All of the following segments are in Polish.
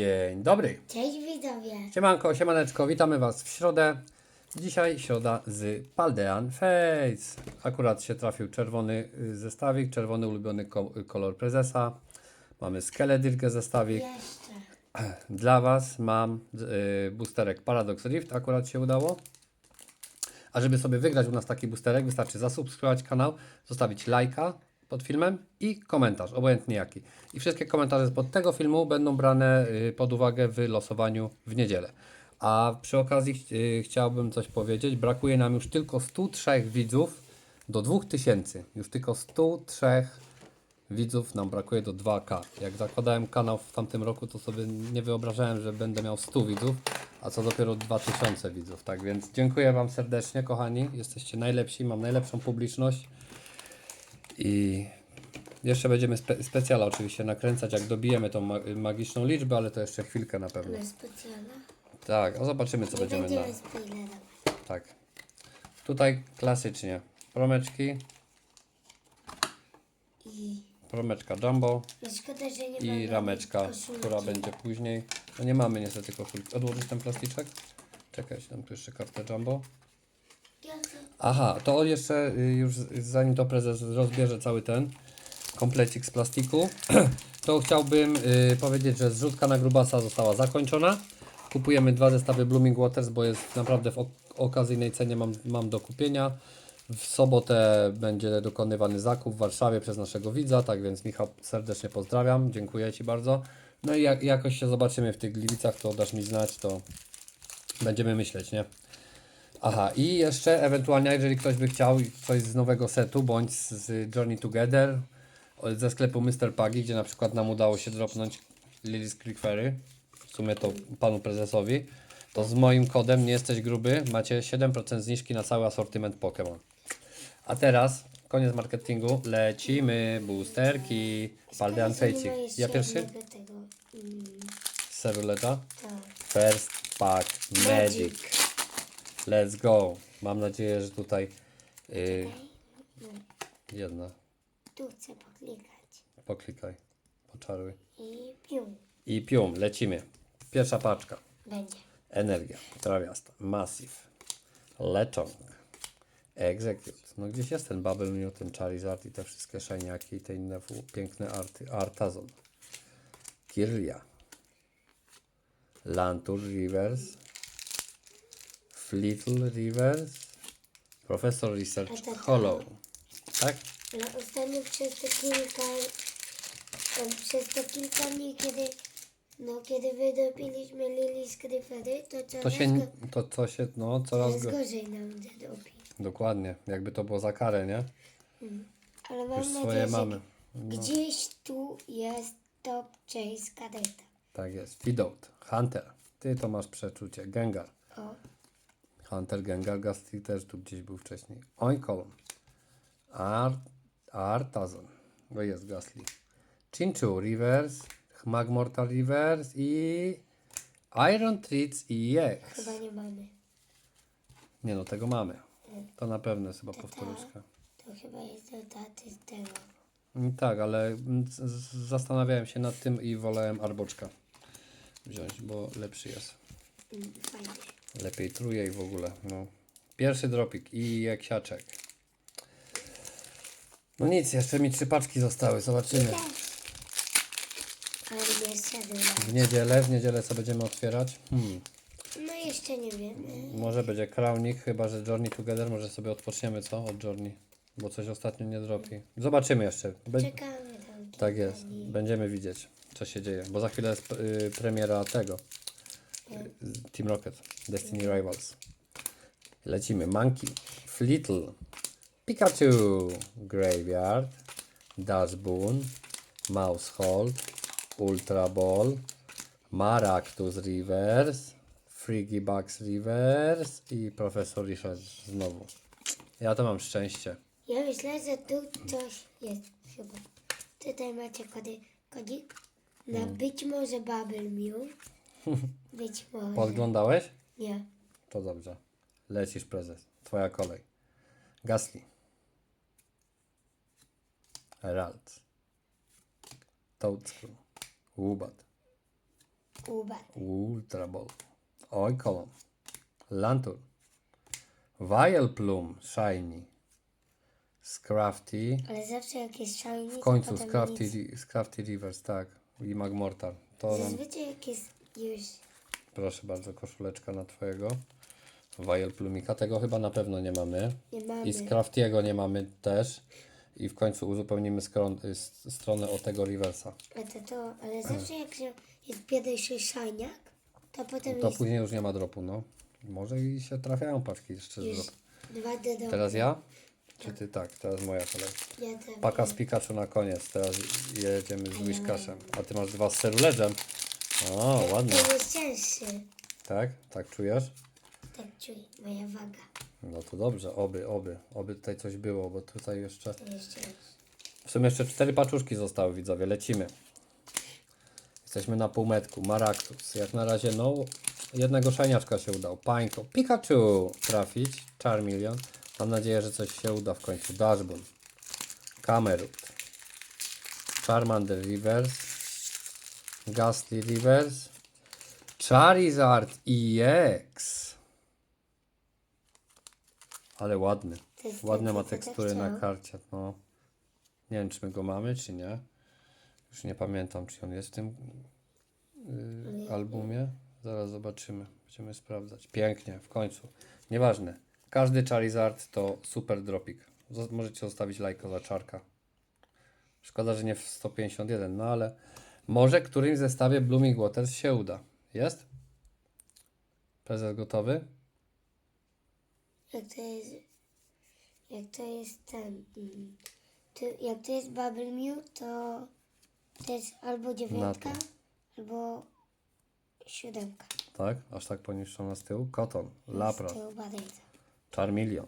Dzień dobry. Cześć widzowie. Siemanko, siemaneczko, witamy Was w środę. Dzisiaj środa z Paldean Face. Akurat się trafił czerwony y, zestawik, czerwony ulubiony ko- kolor prezesa. Mamy Skeledirge zestawik. Jeszcze. Dla Was mam y, boosterek Paradox Rift, akurat się udało. A żeby sobie wygrać u nas taki boosterek, wystarczy zasubskrybować kanał, zostawić lajka pod filmem i komentarz, obojętnie jaki. I wszystkie komentarze pod tego filmu będą brane y, pod uwagę w losowaniu w niedzielę. A przy okazji y, chciałbym coś powiedzieć. Brakuje nam już tylko 103 widzów do 2000. Już tylko 103 widzów nam brakuje do 2K. Jak zakładałem kanał w tamtym roku, to sobie nie wyobrażałem, że będę miał 100 widzów, a co dopiero 2000 widzów. Tak więc dziękuję Wam serdecznie, kochani. Jesteście najlepsi, mam najlepszą publiczność. I jeszcze będziemy spe specjala oczywiście nakręcać, jak dobijemy tą ma magiczną liczbę, ale to jeszcze chwilkę na pewno. Na specjalna. Tak, a zobaczymy, co Nie będziemy na. będziemy spoilerować. Tak. Tutaj klasycznie promeczki, I promeczka jumbo. no i rameczka, która będzie później. No nie mamy niestety koszulki. Odłożyć ten plasticzek? Czekaj, dam tu jeszcze kartę Jumbo. Aha, to jeszcze y, już zanim to prezes rozbierze cały ten komplecik z plastiku, to chciałbym y, powiedzieć, że zrzutka na grubasa została zakończona. Kupujemy dwa zestawy Blooming Waters, bo jest naprawdę w ok- okazyjnej cenie mam, mam do kupienia. W sobotę będzie dokonywany zakup w Warszawie przez naszego widza, tak więc Michał serdecznie pozdrawiam, dziękuję Ci bardzo. No i jak jakoś się zobaczymy w tych Gliwicach, to dasz mi znać, to będziemy myśleć, nie? Aha, i jeszcze ewentualnie, jeżeli ktoś by chciał coś z nowego setu, bądź z- Journey Together, ze sklepu Mr. Puggy, gdzie na przykład nam udało się dropnąć Lily's Creek Ferry, w sumie to panu prezesowi, to z moim kodem nie jesteś gruby, macie 7% zniżki na cały asortyment Pokémon. A teraz, koniec marketingu, lecimy, boosterki, Paldean Fejcik. Ja pierwszy? Tego. Mm, Seruleta. tak. First pack magic. Let's go. Mam nadzieję, że tutaj y, jedna. Tu chcę poklikać. Poklikaj. Poczaruj. I pium. I pium, lecimy. Pierwsza paczka. Będzie. Energia, trawiasta, Massive, Lechong, Execute. No gdzieś jest ten Bubble Mew, ten Charizard i te wszystkie szajniaki i te inne piękne arty. Artazon, Kirlia, Lantur Rivers, Flittle Rivers, Professor Research to. Hollow. Tak? Ale ostatnio przez te kilka... Przez te kilka dni, kiedy... No, kiedy wydopiliśmy Lili z Gryfery, to coraz, To się, go, to, to się, no coraz coraz go... gorzej nam zadopi. Dokładnie, jakby to było za karę, nie? Ale mam Już nadzieję, mamy. gdzieś tu jest top chase kadeta. Tak jest. Fidout, Hunter. Ty to masz przeczucie. Gengar. O, Hunter, Gengar, Gastly też tu gdzieś był wcześniej. Oinkol. Ar Artazon. No jest Gastly. Chinchu, Reverse. Magmortal Reverse i Iron Treats i EX. chyba nie mamy. Nie no, tego mamy. To na pewno jest chyba powtórka. To chyba jest do taty z tego. Mm, Tak, ale mm, zastanawiałem się nad tym i wolałem Arboczka wziąć, bo lepszy jest. Mm, Fajnie. Lepiej truje i w ogóle. No. Pierwszy dropik i jaksiaczek. No nic, jeszcze mi trzy paczki zostały, zobaczymy. W niedzielę, w niedzielę co będziemy otwierać? Hmm. No jeszcze nie wiemy. Może będzie Kraunik, chyba że Journey Together, może sobie odpoczniemy, co? Od Journey. Bo coś ostatnio nie dropi. Zobaczymy jeszcze. Be- Czekamy tam. tak jest, będziemy widzieć, co się dzieje. Bo za chwilę jest y, premiera tego. Team Rocket, Destiny Rivals. Lecimy. Monkey, Flittle, Pikachu, Graveyard, Dashboon, Mousehold, Ultra Ball, Maractus Reverse, Frigibax Reverse i Profesor Richard znowu. Ja to mam szczęście. Ja myślę, że tu coś jest chyba. Tutaj macie kody, kodzik. Na Hmm. być może Bubble Mew. Być może. Podglądałeś? Nie. To dobrze. Lecisz prezes. Twoja kolej. Gasly. Herald. Toadstool. Wubat. Ubat. Ultra Ball, Oikolon, Lantur, Vileplume, Shiny, Scrafty, Ale zawsze jak jest shiny, w końcu to potem Scrafty, nic. Scrafty Rivers, tak, i Magmortar. To nam, Zazwyczaj jak jest już proszę bardzo, koszuleczka na Twojego. Vileplume'ika, tego chyba na pewno nie mamy. nie mamy. I Scraftiego nie mamy też. I w końcu uzupełnimy skron, s- stronę o tego Riversa. A to, to, ale zawsze jak się jest pierwszy shiniak, to potem To jest później już nie ma dropu, no. Może i się trafiają paczki jeszcze z już dropu. dwa do Teraz ja? Czy ty tak? Teraz moja kolej. Ja. Paka z Pikachu na koniec. Teraz jedziemy z Wishcashem. A ty masz dwa z Ceruledge'em. O, ładnie. To jest cięższy. Tak? Tak czujesz? Tak czuję, moja waga. No to dobrze. Oby, oby. Oby tutaj coś było, bo tutaj jeszcze... To jest cięższy. W sumie jeszcze cztery paczuszki zostały, widzowie. Lecimy. Jesteśmy na półmetku. Maractus. Jak na razie, no, jednego szajniaczka się udał. Pańko. Pikachu trafić. Charmeleon. Mam nadzieję, że coś się uda w końcu. Dashbun. Camerut. Charmander Reverse. Ghastly Reverse. Charizard EX. Ale ładny. Ładne ma tekstury na karcie. No. Nie wiem, czy my go mamy, czy nie. Już nie pamiętam, czy on jest w tym y, albumie. Zaraz zobaczymy. Będziemy sprawdzać. Pięknie, w końcu. Nieważne. Każdy Charizard to super dropik. Możecie zostawić lajka za czarka. Szkoda, że nie w 151, no ale może którymś zestawie Blooming Waters się uda. Jest? Prezes gotowy? Jak to jest, jak to jest ten, mm, to, jak to jest Bubble Mew, to to jest albo dziewiątka, Na albo siódemka. Tak? Aż tak poniszczona z tyłu? Koton, Z Lapras, tyłu bardzo. Charmeleon.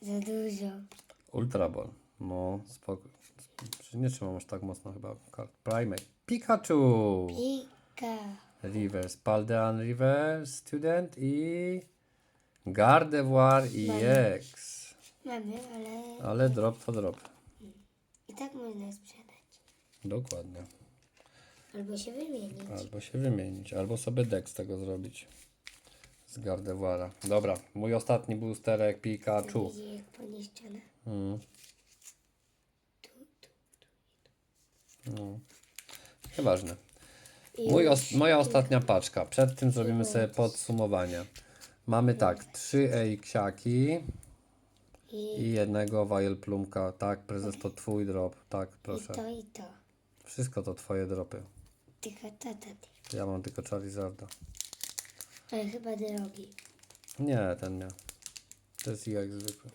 Za dużo. Ultra Ball. No, spoko. Przecież Nie trzymam aż tak mocno chyba kart. Primate. Pikachu! Pika. Reverse. Paldean Reverse Student i Gardevoir EX. Mamy, ale Ale drop to drop. i tak można sprzedać. Dokładnie. Albo się wymienić. Albo się wymienić, albo sobie deck z tego zrobić. Z Gardevoira. Dobra, mój ostatni boosterek Pikachu. Widzi jak poniszczone. Mm. No. Nieważne. I Mój os- moja ostatnia paczka. Przed tym zrobimy sobie podsumowanie. Mamy tak, trzy ksiaki I, i jednego Plumka. Tak, prezes to twój drop. Tak, i proszę. to, i to. Wszystko to twoje dropy. Tylko to, to, to. Ja mam tylko Charizarda. Ale chyba drogi. Nie, ten nie. To jest jak zwykły.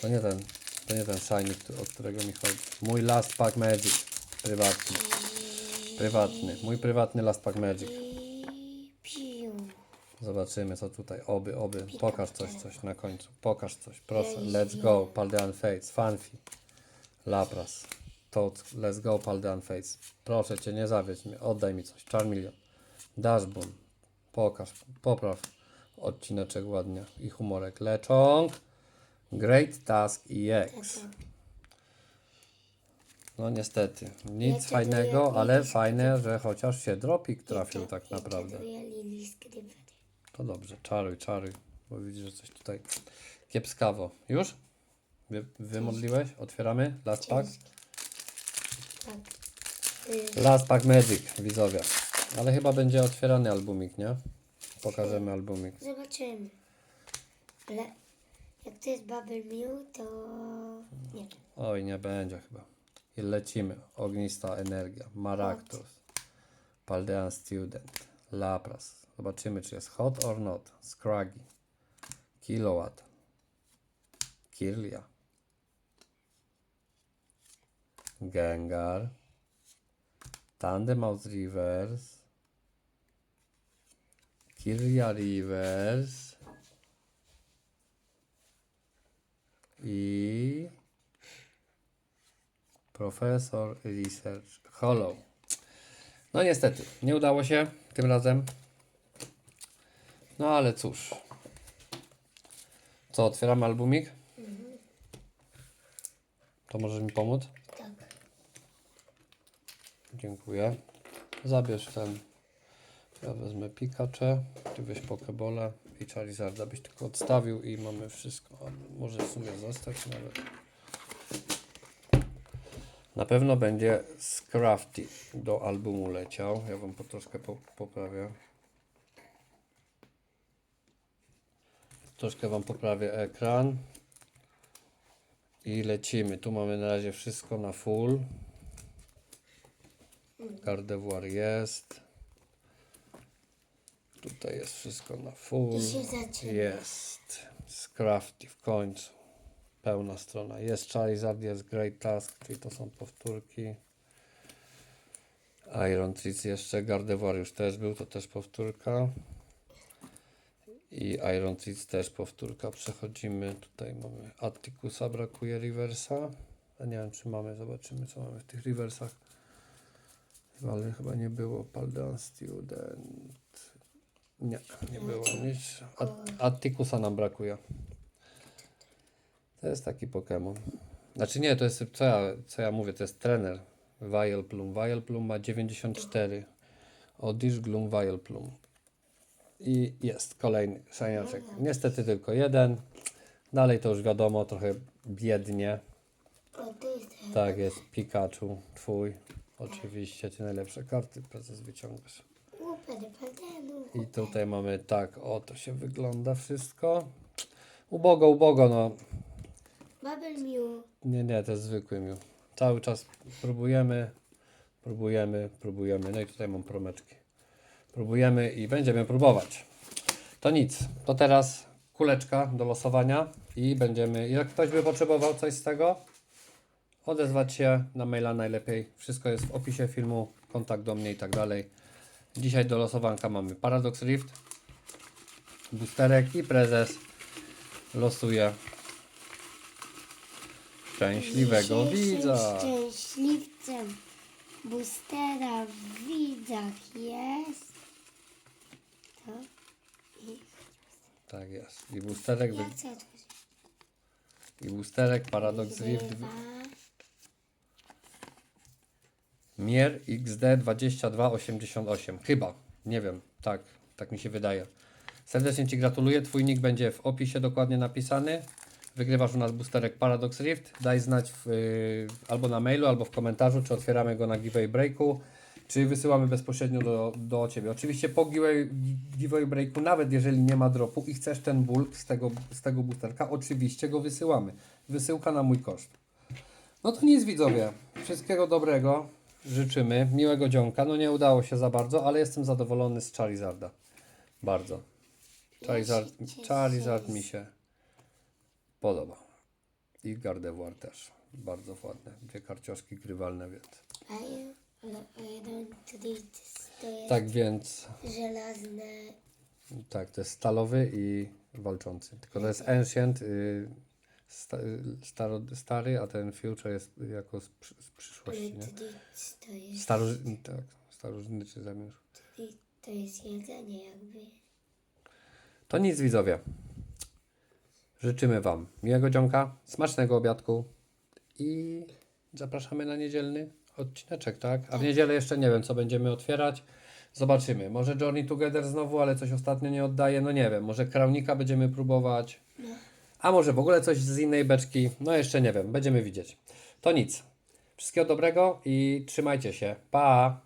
To nie ten. To nie ten shiny, o którego mi chodzi. Mój Last Pack Magic. Prywatny. Prywatny. Mój prywatny Last Pack Magic. Zobaczymy co tutaj. Oby, oby. Pokaż coś, coś na końcu. Pokaż coś. Proszę. Let's go. Paldean Fates. Fanfi. Lapras. Toad. Let's go. Paldean Fates. Proszę cię, nie zawiedź mnie. Oddaj mi coś. Charmeleon. Dashbun. Pokaż. Popraw. Odcineczek ładnie. I humorek. Leczong. Great Task EX. No niestety. Nic Jeszcze fajnego, ale fajne, że chociaż się dropik trafił tak naprawdę. Gryfady. To dobrze, czaruj, czaruj, bo widzisz, że coś tutaj kiepskawo. Już? Wy, wymodliłeś? Otwieramy? Last pack? Tak. Y, Last pack Magic, widzowie. Ale chyba będzie otwierany albumik, nie? Pokażemy albumik. Zobaczymy. Ale jak to jest Bubble Mew, to nie wiem. Oj, nie będzie chyba. I lecimy. Ognista energia. Maractus. Paldean Student. Lapras. Zobaczymy, czy jest hot or not. Scraggy. Kilowatt. Kirlia. Gengar. Tandemaus Reverse. Kirlia Reverse. I Profesor Research Hollow. No niestety, nie udało się tym razem. No ale cóż. Co, otwieramy albumik? To możesz mi pomóc? Tak. Dziękuję. Zabierz ten. Ja wezmę Pikachu, ty weź Pokebole i Charizarda byś tylko odstawił i mamy wszystko. A może w sumie zostać nawet. Na pewno będzie Scrafty do albumu leciał. Ja wam po troszkę po, poprawię. Troszkę wam poprawię ekran. I lecimy. Tu mamy na razie wszystko na full. Gardevoir jest. Tutaj jest wszystko na full. Jest. Scrafty w końcu. Pełna strona. Jest Charizard, jest Great Task, czyli to są powtórki. Iron Trees jeszcze, Gardevoir już też był, to też powtórka. I Iron Trees też powtórka. Przechodzimy, tutaj mamy Atticusa, brakuje Reversa. A nie wiem czy mamy, zobaczymy co mamy w tych Reversach. Ale chyba nie było Paldean Student. Nie, nie było nic. At- Atticusa nam brakuje. To jest taki Pokémon. Znaczy nie, to jest, co ja, co ja mówię, to jest trener. Vileplume. Vileplume ma 94. Odish Gloom Vileplume. I jest kolejny szaniaczek. Niestety tylko jeden. Dalej to już wiadomo, trochę biednie. Tak jest, Pikachu, twój. Oczywiście, ty najlepsze karty prezes wyciągasz. I tutaj mamy tak, o to się wygląda wszystko. Ubogo, ubogo, no. Bubble Mew. Nie, nie, to jest zwykły mił. Cały czas próbujemy, próbujemy, próbujemy. No i tutaj mam promeczki. Próbujemy i będziemy próbować. To nic. To teraz kuleczka do losowania i będziemy. Jak ktoś by potrzebował coś z tego, odezwać się na maila najlepiej. Wszystko jest w opisie filmu, kontakt do mnie i tak dalej. Dzisiaj do losowanka mamy Paradox Rift, boosterek i prezes losuje szczęśliwego Dzisiejszym widza. szczęśliwcem boostera w widzach jest. To i Tak jest. I boosterek, wy... i boosterek Paradox Rift Dwa. Mier XD 2288. Chyba. Nie wiem. Tak. Tak mi się wydaje. Serdecznie Ci gratuluję. Twój nick będzie w opisie dokładnie napisany. Wygrywasz u nas boosterek Paradox Rift. Daj znać w, y, albo na mailu, albo w komentarzu, czy otwieramy go na giveaway breaku, czy wysyłamy bezpośrednio do, do Ciebie. Oczywiście po giveaway, giveaway breaku, nawet jeżeli nie ma dropu i chcesz ten bulk z tego, z tego boosterka, oczywiście go wysyłamy. Wysyłka na mój koszt. No to nic widzowie. Wszystkiego dobrego. Życzymy. Miłego dzionka. No nie udało się za bardzo, ale jestem zadowolony z Charizarda. Bardzo. Charizard, Charizard mi się podoba. I Gardevoir też. Bardzo ładne. Dwie karcioszki grywalne, więc. A jeden to jest Tak więc, żelazne. tak, to jest stalowy i walczący. Tylko to jest Ancient, y, sta, y, staro, stary, a ten Future jest jako z, przy- z przyszłości, nie? To jest, tak, starożytny zamierz. tutaj to jest jedzenie jakby. To nic widzowie. Życzymy Wam miłego dzionka, smacznego obiadku i zapraszamy na niedzielny odcineczek, tak? A w niedzielę jeszcze nie wiem, co będziemy otwierać. Zobaczymy. Może Journey Together znowu, ale coś ostatnio nie oddaje. No nie wiem. Może Kraunika będziemy próbować. A może w ogóle coś z innej beczki. No jeszcze nie wiem. Będziemy widzieć. To nic. Wszystkiego dobrego i trzymajcie się. Pa!